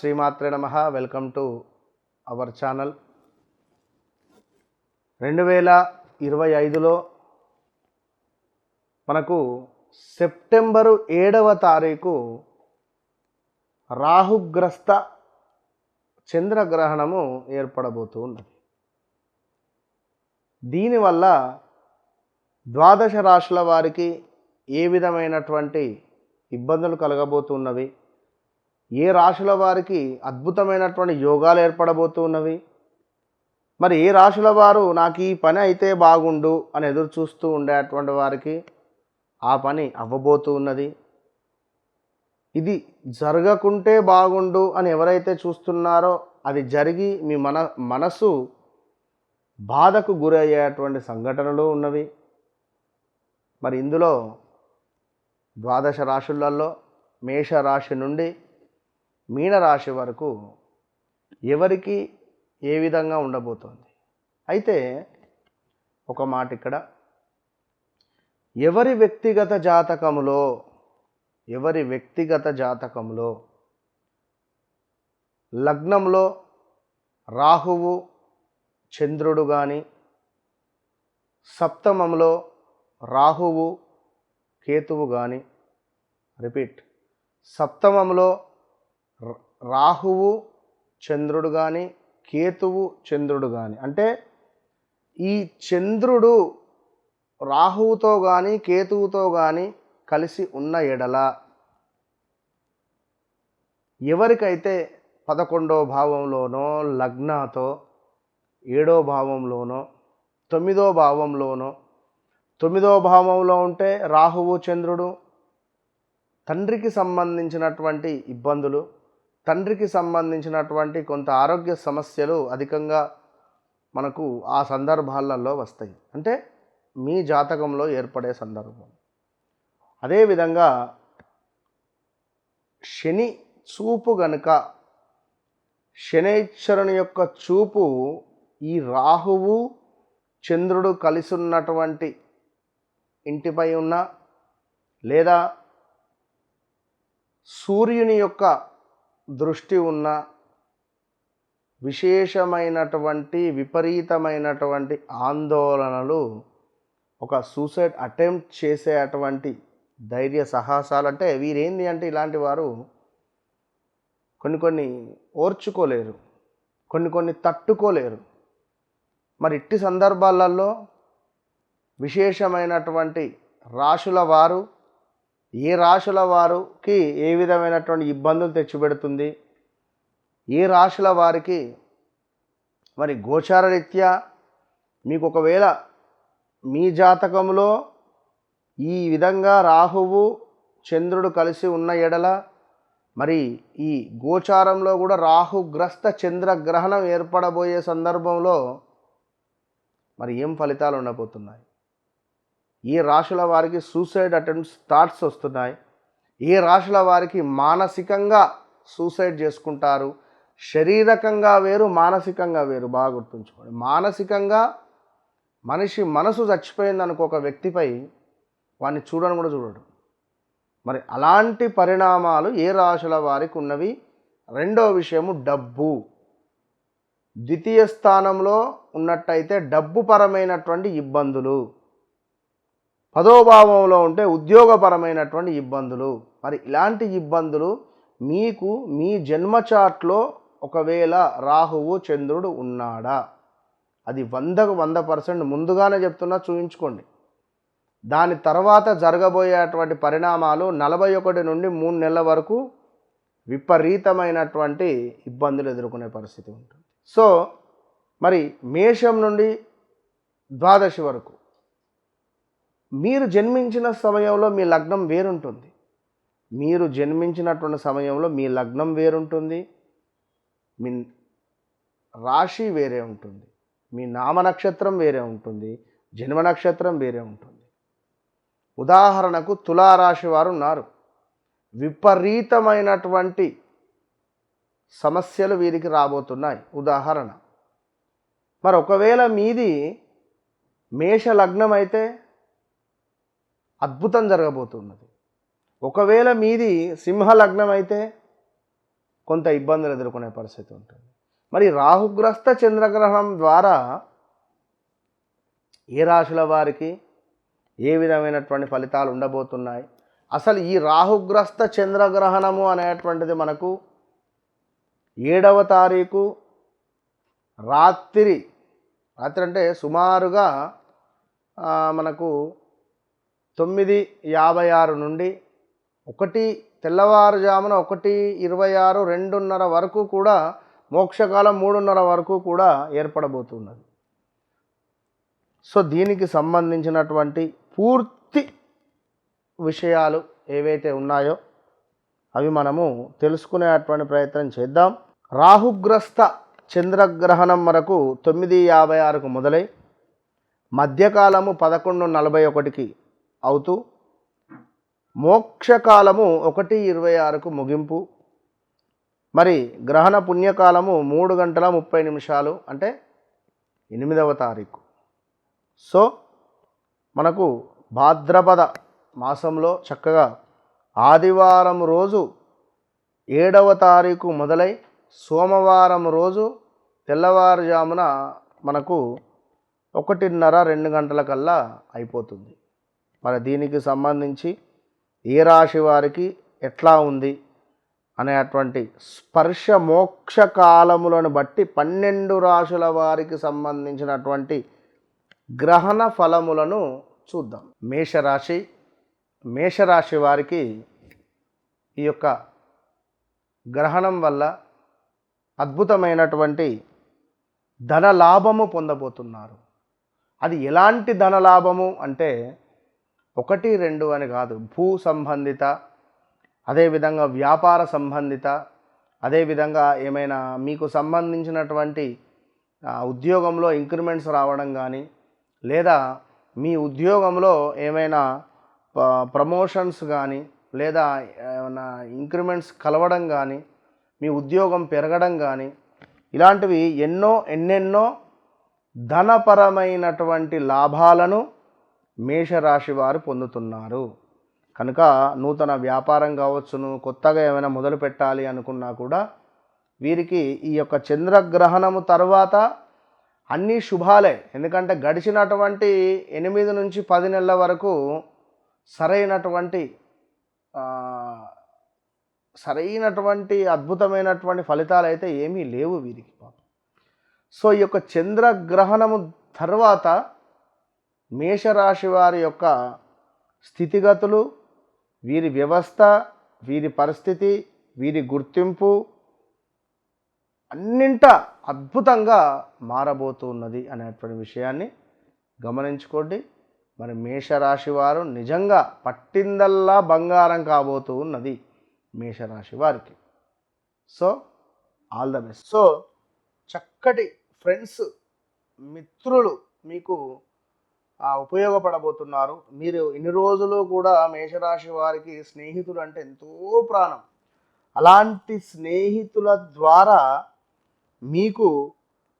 శ్రీమాత్రే నమ. Welcome to our channel. రెండు వేల ఇరవై ఐదులో మనకు సెప్టెంబరు ఏడవ తారీఖు రాహుగ్రస్త చంద్రగ్రహణము ఏర్పడబోతూ ఉన్నది దీనివల్ల ద్వాదశ రాశుల వారికి ఏ విధమైనటువంటి ఇబ్బందులు కలగబోతున్నవి? ఏ రాశుల వారికి అద్భుతమైనటువంటి యోగాలు ఏర్పడబోతున్నవి? మరి ఏ రాశుల వారు నాకు ఈ పని అయితే బాగుండు అని ఎదురు చూస్తూ ఉండేటువంటి వారికి ఆ పని అవ్వబోతూ ఉన్నది ఇది జరగకుంటే బాగుండు అని ఎవరైతే చూస్తున్నారో అది జరిగి మీ మన మనసు బాధకు గురయ్యేటువంటి సంఘటనలు ఉన్నవి. మరి ఇందులో ద్వాదశ రాశులలో మేషరాశి నుండి మీనరాశి వరకు ఎవరికి ఏ విధంగా ఉండబోతోంది? అయితే ఒక మాట ఇక్కడ. ఎవరి వ్యక్తిగత జాతకములో ఎవరి వ్యక్తిగత జాతకంలో లగ్నంలో రాహువు చంద్రుడు కానీ సప్తమంలో రాహువు కేతువు కానీ రిపీట్ సప్తమంలో రాహువు చంద్రుడు కానీ కేతువు చంద్రుడు కానీ అంటే ఈ చంద్రుడు రాహువుతో కానీ కేతువుతో కానీ కలిసి ఉన్న ఎడల ఎవరికైతే పదకొండో భావంలోనో లగ్నాతో ఏడో భావంలోనో తొమ్మిదో భావంలోనో తొమ్మిదో భావంలో ఉంటే రాహువు చంద్రుడు తండ్రికి సంబంధించినటువంటి ఇబ్బందులు తండ్రికి సంబంధించినటువంటి కొంత ఆరోగ్య సమస్యలు అధికంగా మనకు ఆ సందర్భాలలో వస్తాయి. అంటే మీ జాతకంలో ఏర్పడే సందర్భం. అదేవిధంగా శని చూపు గనుక శనైశ్వరుని యొక్క చూపు ఈ రాహువు చంద్రుడు కలిసి ఉన్నటువంటి ఇంటిపై ఉన్న లేదా సూర్యుని యొక్క దృష్టి ఉన్న విశేషమైనటువంటి విపరీతమైనటువంటి ఆందోళనలు ఒక సూసైడ్ అటెంప్ట్ చేసే అటువంటి ధైర్య సాహసాలు అంటే వీరేంది అంటే ఇలాంటి వారు కొన్ని కొన్ని ఓర్చుకోలేరు కొన్ని కొన్ని తట్టుకోలేరు. మరి ఇట్టి సందర్భాలలో విశేషమైనటువంటి రాశుల వారు ఏ రాశుల వారికి ఏ విధమైనటువంటి ఇబ్బందులు తెచ్చిపెడుతుంది? ఏ రాశుల వారికి మరి గోచారరీత్యా మీకు ఒకవేళ మీ జాతకంలో ఈ విధంగా రాహువు చంద్రుడు కలిసి ఉన్న ఎడల మరి ఈ గోచారంలో కూడా రాహుగ్రస్త చంద్రగ్రహణం ఏర్పడబోయే సందర్భంలో మరి ఏం ఫలితాలు ఉండబోతున్నాయి? ఈ రాశుల వారికి సూసైడ్ అటెంప్ట్స్ థాట్స్ వస్తున్నాయి. ఏ రాశుల వారికి మానసికంగా సూసైడ్ చేసుకుంటారు. శారీరకంగా వేరు మానసికంగా వేరు. బాగా గుర్తుంచుకోండి. మానసికంగా మనిషి మనసు చచ్చిపోయింది అనుకో ఒక వ్యక్తిపై వాడిని చూడని కూడా చూడడు. మరి అలాంటి పరిణామాలు ఏ రాశుల వారికి ఉన్నవి? రెండో విషయము డబ్బు. ద్వితీయ స్థానంలో ఉన్నట్టయితే డబ్బు పరమైనటువంటి ఇబ్బందులు. పదోభావంలో ఉంటే ఉద్యోగపరమైనటువంటి ఇబ్బందులు. మరి ఇలాంటి ఇబ్బందులు మీకు మీ జన్మ చాట్లో ఒకవేళ రాహువు చంద్రుడు ఉన్నాడా? అది వందకు వంద పర్సెంట్ ముందుగానే చెప్తున్నా చూయించుకోండి. దాని తర్వాత జరగబోయేటువంటి పరిణామాలు నలభై ఒకటి నుండి మూడు నెలల వరకు విపరీతమైనటువంటి ఇబ్బందులు ఎదుర్కొనే పరిస్థితి ఉంటుంది. సో మరి మేషం నుండి ద్వాదశి వరకు మీరు జన్మించిన సమయంలో మీ లగ్నం వేరుంటుంది. మీరు జన్మించినటువంటి సమయంలో మీ లగ్నం వేరుంటుంది. మీ రాశి వేరే ఉంటుంది. మీ నామ నక్షత్రం వేరే ఉంటుంది. జన్మ నక్షత్రం వేరే ఉంటుంది. ఉదాహరణకు తులారాశి వారు ఉన్నారు. విపరీతమైనటువంటి సమస్యలు వీరికి రాబోతున్నాయి. ఉదాహరణ. మరి ఒకవేళ మీది మేష లగ్నం అయితే అద్భుతం జరగబోతున్నది. ఒకవేళ మీది సింహ లగ్నం అయితే కొంత ఇబ్బందులు ఎదుర్కొనే పరిస్థితి ఉంటుంది. మరి రాహుగ్రస్త చంద్రగ్రహణం ద్వారా ఏ రాశుల వారికి ఏ విధమైనటువంటి ఫలితాలు ఉండబోతున్నాయి? అసలు ఈ రాహుగ్రస్త చంద్రగ్రహణము అనేటువంటిది మనకు ఏడవ తారీఖు రాత్రి రాత్రి అంటే సుమారుగా మనకు తొమ్మిది యాభై ఆరు నుండి ఒకటి తెల్లవారుజామున ఒకటి ఇరవై ఆరు రెండున్నర వరకు కూడా మోక్షకాలం మూడున్నర వరకు కూడా ఏర్పడబోతున్నది. సో దీనికి సంబంధించినటువంటి పూర్తి విషయాలు ఏవైతే ఉన్నాయో అవి మనము తెలుసుకునేటువంటి ప్రయత్నం చేద్దాం. రాహుగ్రస్త చంద్రగ్రహణం వరకు తొమ్మిది యాభై ఆరుకు మొదలై మధ్యకాలము పదకొండు నలభై ఒకటికి అవుతూ మోక్షకాలము ఒకటి ఇరవై ఆరుకు ముగింపు. మరి గ్రహణ పుణ్యకాలము మూడు గంటల ముప్పై నిమిషాలు అంటే ఎనిమిదవ తారీఖు. సో మనకు భాద్రపద మాసంలో చక్కగా ఆదివారం రోజు ఏడవ తారీఖు మొదలై సోమవారం రోజు తెల్లవారుజామున మనకు ఒకటిన్నర రెండు గంటల కల్లా అయిపోతుంది. మరి దీనికి సంబంధించి ఏ రాశి వారికి ఎట్లా ఉంది అనేటువంటి స్పర్శ మోక్ష కాలములను బట్టి పన్నెండు రాశుల వారికి సంబంధించినటువంటి గ్రహణ ఫలములను చూద్దాం. మేషరాశి మేషరాశి వారికి ఈ యొక్క గ్రహణం వల్ల అద్భుతమైనటువంటి ధన లాభము పొందబోతున్నారు. అది ఎలాంటి ధన లాభము అంటే ఒకటి రెండు అని కాదు భూ సంబంధిత అదేవిధంగా వ్యాపార సంబంధిత అదేవిధంగా ఏమైనా మీకు సంబంధించినటువంటి ఉద్యోగంలో ఇంక్రిమెంట్స్ రావడం కానీ లేదా మీ ఉద్యోగంలో ఏమైనా ప్రమోషన్స్ కానీ లేదా ఏమైనా ఇంక్రిమెంట్స్ కలవడం కానీ మీ ఉద్యోగం పెరగడం కానీ ఇలాంటివి ఎన్నో ఎన్నెన్నో ధనపరమైనటువంటి లాభాలను మేషరాశి వారు పొందుతున్నారు. కనుక నూతన వ్యాపారం కావచ్చును కొత్తగా ఏమైనా మొదలు పెట్టాలి అనుకున్నా కూడా వీరికి ఈ యొక్క చంద్రగ్రహణము తర్వాత అన్నీ శుభాలే. ఎందుకంటే గడిచినటువంటి ఎనిమిది నుంచి పది నెలల వరకు సరైనటువంటి సరైనటువంటి అద్భుతమైనటువంటి ఫలితాలు అయితే ఏమీ లేవు వీరికి పాపం. సో ఈ యొక్క చంద్రగ్రహణము తర్వాత మేషరాశి వారి యొక్క స్థితిగతులు వీరి వ్యవస్థ వీరి పరిస్థితి వీరి గుర్తింపు అన్నింట అద్భుతంగా మారబోతున్నది అనేటువంటి విషయాన్ని గమనించుకోండి. మరి మేషరాశి వారు నిజంగా పట్టిందల్లా బంగారం కాబోతూ ఉన్నది మేషరాశి వారికి. So all the best. So చక్కటి ఫ్రెండ్స్ మిత్రులు మీకు ఉపయోగపడబోతున్నారు. మీరు ఇన్ని రోజులు కూడా మేషరాశి వారికి స్నేహితులు అంటే ఎంతో ప్రాణం. అలాంటి స్నేహితుల ద్వారా మీకు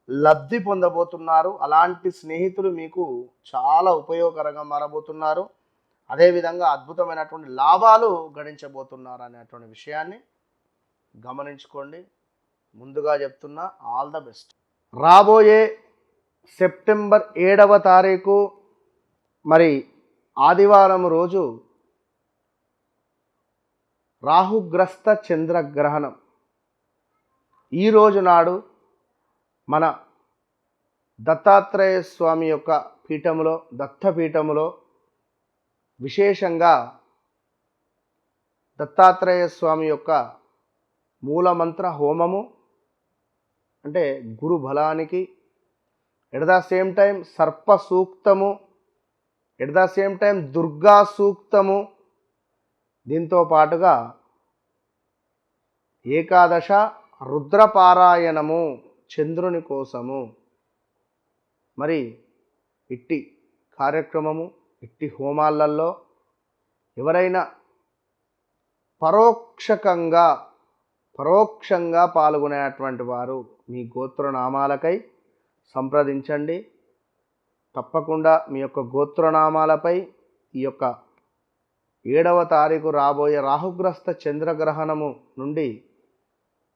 లబ్ధి పొందబోతున్నారు. అలాంటి స్నేహితులు మీకు చాలా ఉపయోగకరంగా మారబోతున్నారు. అదేవిధంగా అద్భుతమైనటువంటి లాభాలు గడించబోతున్నారు అనేటువంటి విషయాన్ని గమనించుకోండి. ముందుగా చెప్తున్నా ఆల్ ద బెస్ట్. రాబోయే సెప్టెంబర్ ఏడవ తారీఖు మరి ఆదివారం రోజు రాహుగ్రస్త చంద్రగ్రహణం. ఈరోజు నాడు మన దత్తాత్రేయ స్వామి యొక్క పీఠములో దత్తపీఠములో విశేషంగా దత్తాత్రేయ స్వామి యొక్క మూలమంత్ర హోమము అంటే గురు బలానికి ఎట్ ద సేమ్ టైం సర్ప సూక్తము at the same time Durga సూక్తము దీంతో పాటుగా ఏకాదశ రుద్రపారాయణము చంద్రుని కోసము. మరి ఇట్టి కార్యక్రమము ఇట్టి హోమాలలో ఎవరైనా పరోక్షకంగా పరోక్షంగా పాల్గొనేటువంటి వారు మీ గోత్రనామాలకై సంప్రదించండి. తప్పకుండా మీ యొక్క గోత్రనామాలపై ఈ యొక్క ఏడవ తారీఖు రాబోయే రాహుగ్రస్త చంద్రగ్రహణము నుండి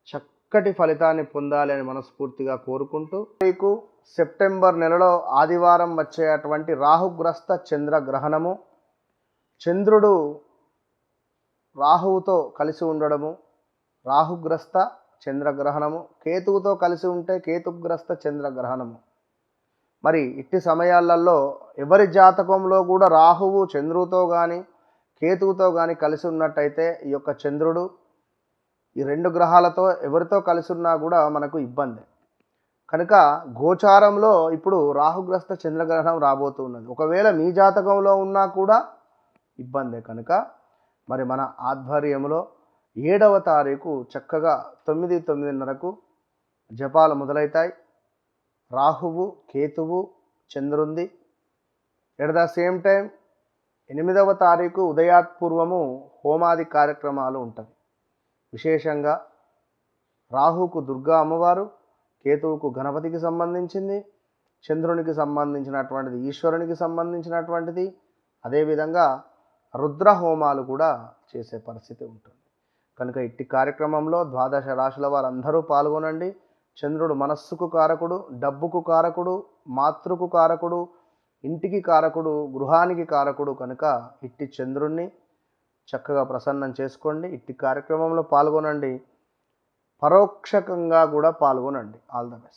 చక్కటి ఫలితాన్ని పొందాలి అని మనస్ఫూర్తిగా కోరుకుంటూ మీకు సెప్టెంబర్ నెలలో ఆదివారం వచ్చేటువంటి రాహుగ్రస్త చంద్రగ్రహణము చంద్రుడు రాహువుతో కలిసి ఉండడము రాహుగ్రస్త చంద్రగ్రహణము కేతువుతో కలిసి ఉంటే కేతుగ్రస్త చంద్రగ్రహణము. మరి ఇట్టి సమయాలలో ఎవరి జాతకంలో కూడా రాహువు చంద్రుతో కానీ కేతువుతో కానీ కలిసి ఉన్నట్టయితే ఈ యొక్క చంద్రుడు ఈ రెండు గ్రహాలతో ఎవరితో కలిసి ఉన్నా కూడా మనకు ఇబ్బంది. కనుక గోచారంలో ఇప్పుడు రాహుగ్రస్త చంద్రగ్రహణం రాబోతున్నది ఒకవేళ మీ జాతకంలో ఉన్నా కూడా ఇబ్బందే కనుక. మరి మన ఆధ్వర్యంలో ఏడవ తారీఖు చక్కగా తొమ్మిది తొమ్మిదిన్నరకు జపాలు మొదలవుతాయి రాహువు కేతువు చంద్రుంది. ఎట్ ద సేమ్ టైం ఎనిమిదవ తారీఖు ఉదయాత్పూర్వము హోమాది కార్యక్రమాలు ఉంటాయి విశేషంగా రాహుకు దుర్గా అమ్మవారు కేతువుకు గణపతికి సంబంధించింది చంద్రునికి సంబంధించినటువంటిది ఈశ్వరునికి సంబంధించినటువంటిది అదేవిధంగా రుద్ర హోమాలు కూడా చేసే పరిస్థితి ఉంటుంది. కనుక ఇట్టి కార్యక్రమంలో ద్వాదశ రాశుల వారందరూ పాల్గొనండి. చంద్రుడు మనస్సుకు కారకుడు డబ్బుకు కారకుడు మాతృకు కారకుడు ఇంటికి కారకుడు గృహానికి కారకుడు కనుక ఇట్టి చంద్రుణ్ణి చక్కగా ప్రసన్నం చేసుకోండి. ఇట్టి కార్యక్రమంలో పాల్గొనండి. పరోక్షకంగా కూడా పాల్గొనండి. All the best.